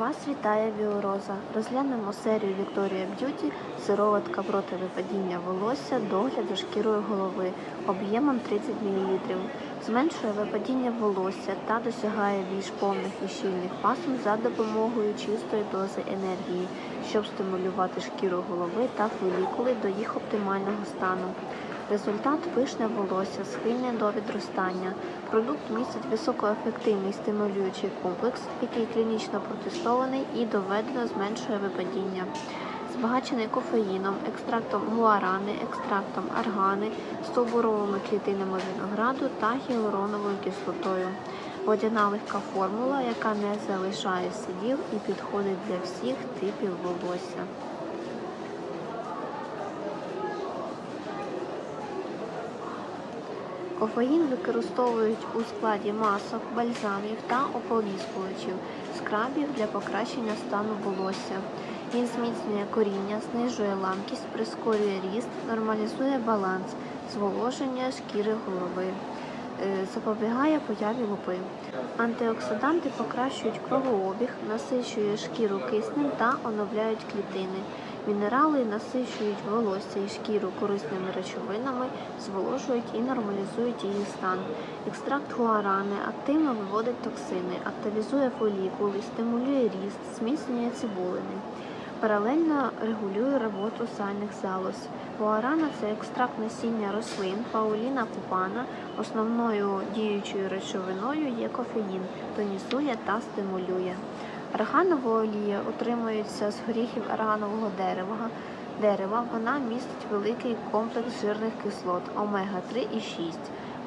Вас вітає Біороза. Розглянемо серію Victoria Beauty сироватка проти випадіння волосся, догляду шкірою голови об'ємом 30 мл. Зменшує випадіння волосся та досягає більш повних і щільних пасм за допомогою чистої дози енергії, щоб стимулювати шкіру голови та фолікули до їх оптимального стану. Результат пишне волосся, схильне до відростання. Продукт містить високоефективний стимулюючий комплекс, який клінічно протестований і доведено зменшує випадіння. Збагачений кофеїном, екстрактом гуарани, екстрактом аргани, стовбуровими клітинами винограду та гіалуроновою кислотою. Водяна легка формула, яка не залишає слідів і підходить для всіх типів волосся. Кофеїн використовують у складі масок, бальзамів та ополіскувачів, скрабів для покращення стану волосся. Він зміцнює коріння, знижує ламкість, прискорює ріст, нормалізує баланс, зволоження шкіри голови, е, запобігає появі лупи. Антиоксиданти покращують кровообіг, насичує шкіру киснем та оновляють клітини. Мінерали насичують волосся і шкіру корисними речовинами, зволожують і нормалізують її стан. Екстракт гуарани активно виводить токсини, активізує фолікули, стимулює ріст, зміцнює цибулини. Паралельно регулює роботу сальних залоз. Гуарана це екстракт насіння рослин, пауліна купана. Основною діючою речовиною є кофеїн, тонізує та стимулює. Арганова олія утримується з горіхів арганового дерева. дерева. Вона містить великий комплекс жирних кислот омега-3 і 6.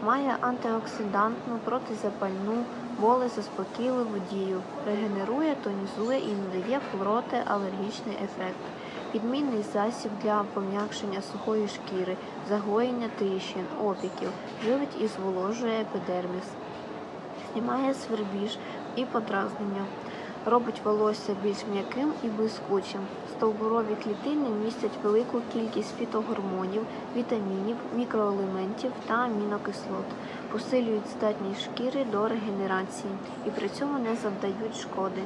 Має антиоксидантну, протизапальну, болезаспокійливу дію, регенерує, тонізує і надає протиалергічний ефект. Відмінний засіб для пом'якшення сухої шкіри, загоєння тріщин, опіків, живить і зволожує епідерміс, знімає свербіж і подразнення. Робить волосся більш м'яким і блискучим. Стовбурові клітини містять велику кількість фітогормонів, вітамінів, мікроелементів та амінокислот, посилюють здатність шкіри до регенерації і при цьому не завдають шкоди.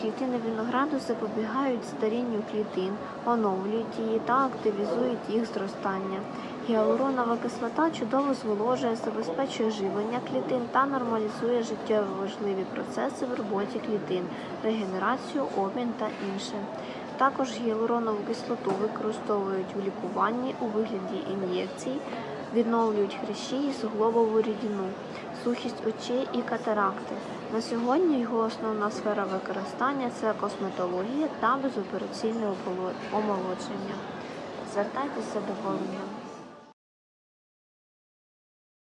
Клітини винограду запобігають старінню клітин, оновлюють її та активізують їх зростання. Гіалуронова кислота чудово зволожує, забезпечує живлення клітин та нормалізує життєво важливі процеси в роботі клітин, регенерацію, обмін та інше. Також гіалуронову кислоту використовують в лікуванні у вигляді ін'єкцій, відновлюють хрящі і суглобову рідину, сухість очей і катаракти. На сьогодні його основна сфера використання це косметологія та безопераційне омолодження. Звертайтеся з задоволенням.